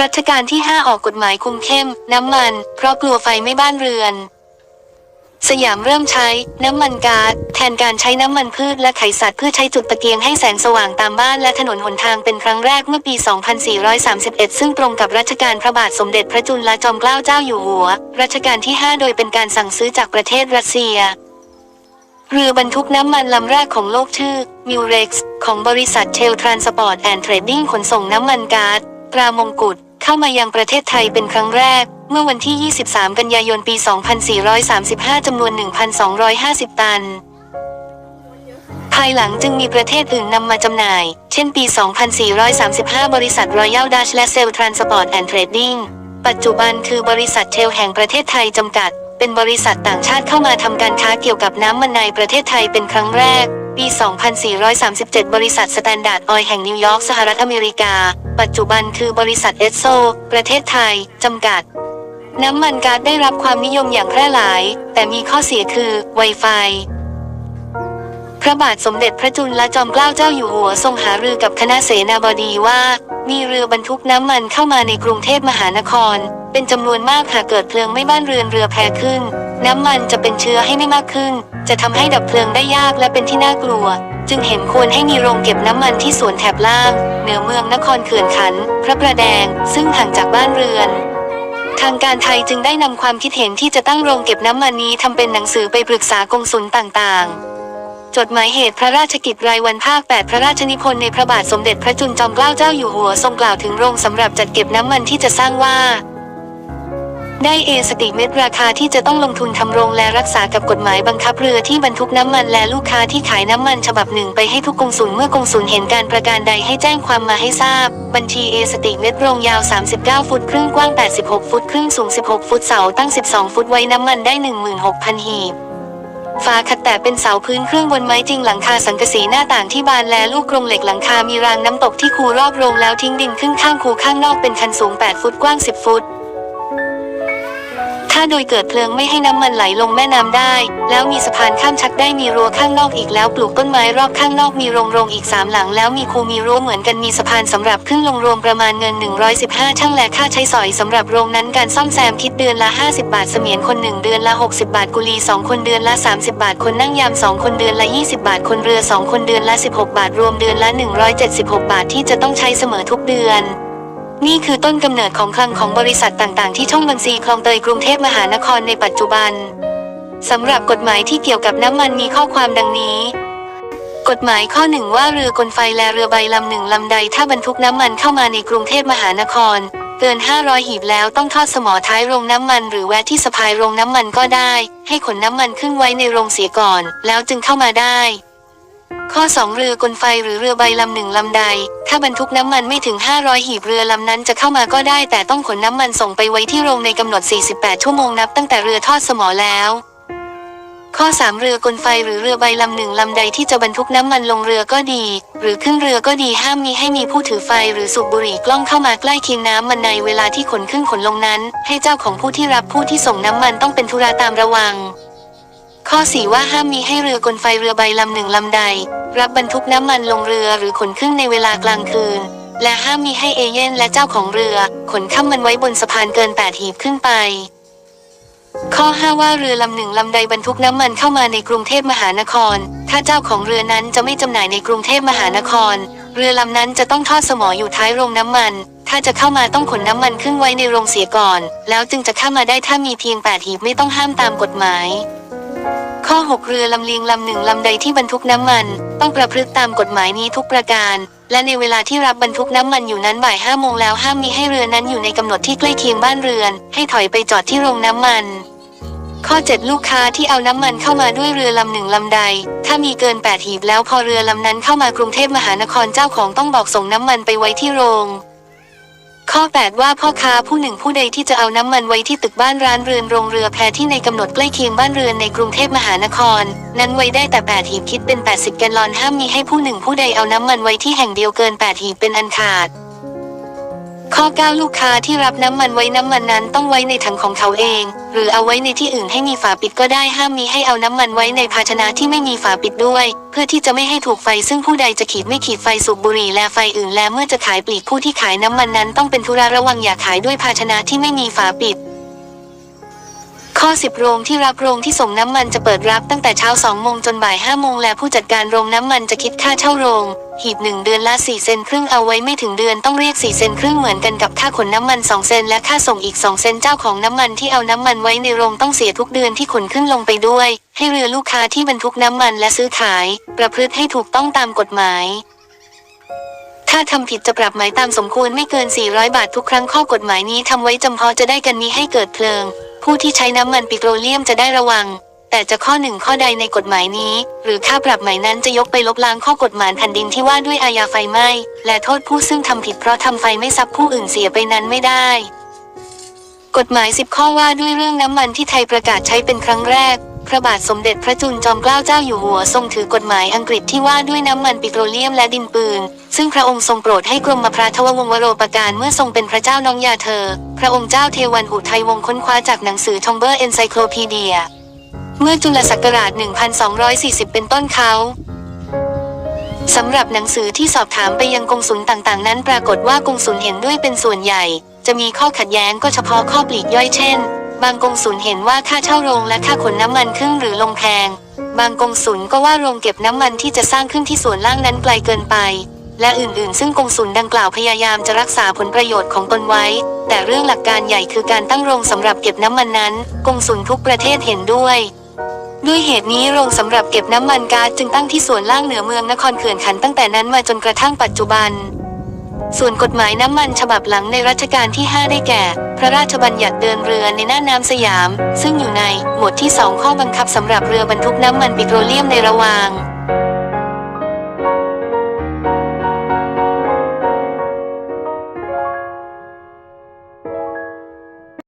รัชกาลที่ 5 ออกกฎหมายคุมเข้ม น้ำมัน เพราะกลัวไฟไม่บ้านเรือน สยามเริ่มใช้ น้ำมันก๊าซแทนการใช้น้ำมันพืชและไขสัตว์เพื่อใช้จุดตะเกียงให้แสงสว่างตามบ้านและถนนหนทางเป็นครั้งแรกเมื่อปี 2431 ซึ่งตรงกับรัชกาลพระบาทสมเด็จพระจุลจอมเกล้าเจ้าอยู่หัว รัชกาลที่ 5 โดยเป็นการสั่งซื้อจากประเทศรัสเซียเรือบรรทุกน้ำมันลำแรกของโลกชื่อ m u r e x ของบริษัทเชลทรานสปอร์ตแอนด์เทรดดิ้งขนส่งน้ำมันก๊าซ ตรามงกุฎเข้ามายังประเทศไทยเป็นครั้งแรก เมื่อวันที่ 23 กันยายนปี 2435 จำนวน 1,250 ตัน ภายหลังจึงมีประเทศอื่นนำมาจำหน่าย เช่นปี 2435 บริษัท Royal Dutch และ Cell Transport and Trading ปัจจุบันคือบริษัทเชลแห่งประเทศไทยจำกัด เป็นบริษัทต่างชาติเข้ามาทำการค้าเกี่ยวกับน้ำมันในประเทศไทยเป็นครั้งแรก ปี 2437 บริษัทสแตนดาร์ดออยแห่งนิวยอร์กสหรัฐอเมริกา ปัจจุบันคือบริษัทเอสโซ ประเทศไทย จำกัด น้ำมันก๊าซได้รับความนิยมอย่างแพร่หลาย แต่มีข้อเสียคือ Wi-Fi พระบาทสมเด็จพระจุลจอมเกล้าเจ้าอยู่หัวทรงหารือกับคณะเสนาบดีว่า มีเรือบรรทุกน้ำมันเข้ามาในกรุงเทพมหานคร เป็นจำนวนมากหากเกิดเพลิงไม่บ้านเรือนเรือแพขึ้น น้ำมันจะเป็นเชื้อให้ไม่มากขึ้น จะทำให้ดับเพลิงได้ยากและเป็นที่น่ากลัว จึงเห็นควรให้มีโรงเก็บน้ำมันที่สวนแถบล่าง เหนือเมืองนครเขื่อนขัน พระประแดง ซึ่งห่างจากบ้านเรือน ทางการไทยจึงได้นำความคิดเห็นที่จะตั้งโรงเก็บน้ำมันนี้ทำเป็นหนังสือไปปรึกษากงสุลต่างๆจดหมายเหตุพระราชกิจรายวันภาค 8 พระราชนิพนธ์ในพระบาทสมเด็จพระจุลจอมเกล้าเจ้าอยู่หัวทรงกล่าวถึงโรงสำหรับจัดเก็บน้ำมันที่จะสร้างว่า ได้เอสติเม็ดราคาที่จะต้องลงทุนทำโรงและรักษากับกฎหมายบังคับเรือที่บรรทุกน้ำมันและลูกค้าที่ขายน้ำมันฉบับหนึ่งไปให้ทุกกงสุลเมื่อกงสุลเห็นการประการใดให้แจ้งความมาให้ทราบ บัญชีเอสติเม็ดโรงยาว 39 ฟุตครึ่งกว้าง 86 ฟุตครึ่งสูง 16 ฟุตเสาตั้ง 12 ฟุตไว้น้ำมันได้ 16,000 หีบฝาขัดแต่เป็นเสาพื้นเครื่องบนไม้จริงหลังคาสังกะสีหน้าต่างที่บานและลูกกรงเหล็กหลังคามีรางน้ำตกที่คูรอบโรงแล้วทิ้งดินขึ้นข้างคูข้างนอกเป็นคันสูง 8 ฟุตกว้าง 10 ฟุต ถ้าโดยเกิดเพลิงไม่ให้น้ำมันไหลลงแม่น้ำได้ แล้วมีสะพานข้ามชักได้มีรั้วข้างนอกอีกแล้วปลูกต้นไม้รอบข้างนอกมีโรงโรงอีกสามหลังแล้วมีคูมีรั้วเหมือนกันมีสะพานสำหรับขึ้นลงรวมประมาณเงิน 115 ช่างและค่าใช้สอยสำหรับโรงนั้นการซ่อมแซมคิดเดือนละ 50 บาทเสมียนคนหนึ่งเดือนละ 60 บาทกุลี2คนเดือนละ 30 บาทคนนั่งยาม2คนเดือนละ 20 บาทคนเรือ2คนเดือนละ 16 บาทรวมเดือนละ 176 บาทที่จะต้องใช้เสมอทุกเดือน นี่คือต้นกำเนิดของคลังของบริษัทต่างๆ ที่ช่องบัญชีคลองเตยกรุงเทพมหานครในปัจจุบันสำหรับกฎหมายที่เกี่ยวกับน้ำมันมีข้อความดังนี้ กฎหมายข้อหนึ่งว่าเรือกลไฟและเรือใบลำหนึ่งลำใดถ้าบรรทุกน้ำมันเข้ามาในกรุงเทพมหานคร เกิน 500 หีบแล้วต้องทอดสมอท้ายโรงน้ำมันหรือแวะที่สะพายโรงน้ำมันก็ได้ ให้ขนน้ำมันขึ้นไว้ในโรงเสียก่อน แล้วจึงเข้ามาได้ ข้อ 2 เรือกลไฟหรือเรือใบลำหนึ่งลำใด ถ้าบรรทุกน้ำมันไม่ถึง 500 หีบเรือลำนั้นจะเข้ามาก็ได้ แต่ต้องขนน้ำมันส่งไปไว้ที่โรงในกำหนด 48 ชั่วโมงนับตั้งแต่เรือทอดสมอแล้ว ข้อ 3 เรือกลไฟหรือเรือใบลำหนึ่งลำใดที่จะบรรทุกน้ำมันลงเรือก็ดี หรือขึ้นเรือก็ดีห้ามมีให้มีผู้ถือไฟหรือสูบบุหรี่กล้องเข้ามาใกล้เคียงน้ำมันในเวลาที่ขนขึ้นขนลงนั้น ให้เจ้าของผู้ที่รับผู้ที่ส่งน้ำมันต้องเป็นธุระตามระวัง ข้อ 4 ว่าห้ามมีให้เรือกลไฟเรือใบลำหนึ่งลำใด รับบรรทุกน้ำมันลงเรือหรือขนขึ้นในเวลากลางคืน และห้ามมีให้เอเย่นและเจ้าของเรือ ขนข้ามมันไว้บนสะพานเกิน8หีบขึ้นไป ข้อ 5 ว่าเรือลำหนึ่งลำใดบรรทุกน้ำมันเข้ามาในกรุงเทพมหานคร ถ้าเจ้าของเรือนั้นจะไม่จำหน่ายในกรุงเทพมหานคร เรือลำนั้นจะต้องทอดสมออยู่ท้ายโรงน้ำมัน ถ้าจะเข้ามาต้องขนน้ำมันขึ้นไว้ในโรงเสียก่อน แล้วจึงจะเข้ามาได้ถ้ามีเพียง8หีบไม่ต้องห้ามตามกฎหมาย ข้อ 6 เรือลำเลียงลำหนึ่งลำใดที่บรรทุกน้ำมัน ต้องประพฤติตามกฎหมายนี้ทุกประการ และในเวลาที่รับบรรทุกน้ำมันอยู่นั้นบ่ายห้าโมงแล้วห้ามมีให้เรือนั้นอยู่ในกำหนดที่ใกล้เคียงบ้านเรือน ให้ถอยไปจอดที่โรงน้ำมัน ข้อ 7 ลูกค้าที่เอาน้ำมันเข้ามาด้วยเรือลำหนึ่งลำใด ถ้ามีเกิน 8 หีบแล้วพอเรือลำนั้นเข้ามากรุงเทพมหานครเจ้าของต้องบอกส่งน้ำมันไปไว้ที่โรง ข้อ 8 ว่าพ่อค้าผู้หนึ่งผู้ใดที่จะเอาน้ำมันไว้ที่ตึกบ้านร้านเรือนโรงเรือแพที่ในกำหนดใกล้เคียงบ้านเรือนในกรุงเทพมหานคร นั้นไว้ได้แต่ 8 หีบคิดเป็น 80 แกลลอนห้ามมีให้ผู้หนึ่งผู้ใดเอาน้ำมันไว้ที่แห่งเดียวเกิน 8 หีบเป็นอันขาด ข้อ 9 ลูกค้าที่รับน้ำมันไว้น้ำมันนั้นต้องไว้ในถังของเขาเอง หรือเอาไว้ในที่อื่นให้มีฝาปิดก็ได้ห้ามมีให้เอาน้ำมันไว้ในภาชนะที่ไม่มีฝาปิดด้วย เพื่อที่จะไม่ให้ถูกไฟซึ่งผู้ใดจะขีดไม่ขีดไฟสูบบุหรี่และไฟอื่นและเมื่อจะขายปลีกผู้ที่ขายน้ำมันนั้นต้องเป็นธุระระวังอย่าขายด้วยภาชนะที่ไม่มีฝาปิดข้อ 10 โรงที่รับโรงที่ส่งน้ำมันจะเปิดรับตั้งแต่เช้า 2 โมงจนบ่าย 5 โมง และผู้จัดการโรงน้ำมันจะคิดค่าเช่าโรง หีบ 1 เดือนละ 4 เซนครึ่งเอาไว้ไม่ถึงเดือนต้องเรียก 4 เซนครึ่งเหมือนกันกับค่าขนน้ำมัน 2 เซนและค่าส่งอีก 2 เซนเจ้าของน้ำมันที่เอาน้ำมันไว้ในโรงต้องเสียทุกเดือนที่ขนขึ้นลงไปด้วย ให้เรือลูกค้าที่บรรทุกน้ำมันและซื้อขาย ประพฤติให้ถูกต้องตามกฎหมายถ้าทำผิดจะปรับหมายตามสมควรไม่เกิน 400 บาททุกครั้งข้อกฎหมายนี้ทำไว้จำเพาะจะได้กันนี้ให้เกิดเพลิง ผู้ที่ใช้น้ำมันปิโตรเลียมจะได้ระวัง แต่จะข้อหนึ่งข้อใดในกฎหมายนี้ หรือค่าปรับใหม่นั้นจะยกไปลบล้างข้อกฎหมายแผ่นดินที่ว่าด้วยอาญาไฟไหม้ และโทษผู้ซึ่งทำผิดเพราะทำไฟไม่ซับผู้อื่นเสียไปนั้นไม่ได้กฎหมาย 10 ข้อว่าด้วยเรื่องน้ำมันที่ไทยประกาศใช้เป็นครั้งแรก พระบาทสมเด็จพระจุลจอมเกล้าเจ้าอยู่หัวทรงถือกฎหมายอังกฤษที่ว่าด้วยน้ำมันปิโตรเลียมและดินปืน ซึ่งพระองค์ทรงโปรดให้กรมพระทววงวโรปการเมื่อทรงเป็นพระเจ้าน้องยาเธอ พระองค์เจ้าเทวันอุทัยวงค้นคว้าจากหนังสือทอมเบอร์เอนไซโคลพีเดีย เมื่อจุลศักราช 1240 เป็นต้นเขาสำหรับหนังสือที่สอบถามไปยังกงสุลต่างๆ นั้นปรากฏว่ากงสุลเห็นด้วยเป็นส่วนใหญ่ จะมีข้อขัดแย้งก็เฉพาะข้อปลีกย่อยเช่น บางกงสุลเห็นว่าค่าเช่าโรงและค่าขนน้ำมันขึ้นหรือลงแพง บางกงสุลก็ว่าโรงเก็บน้ำมันที่จะสร้างขึ้นที่ส่วนล่างนั้นไกลเกินไป และอื่นๆ ซึ่งกงสุลดังกล่าวพยายามจะรักษาผลประโยชน์ของตนไว้ แต่เรื่องหลักการใหญ่คือการตั้งโรงสำหรับเก็บน้ำมันนั้น กงสุลทุกประเทศเห็นด้วย ด้วยเหตุนี้โรงสำหรับเก็บน้ำมันก๊าซจึงตั้งที่ส่วนล่างเหนือเมืองนครเขื่อนขันตั้งแต่นั้นมาจนกระทั่งปัจจุบัน ส่วนกฎหมายน้ำมันฉบับหลังในรัชกาลที่ 5 ได้แก่ พระราชบัญญัติเดินเรือในหน้าน้ำสยาม ซึ่งอยู่ในหมวดที่ 2 ข้อบังคับสำหรับเรือบรรทุกน้ำมันปิโตรเลียมในระหว่าง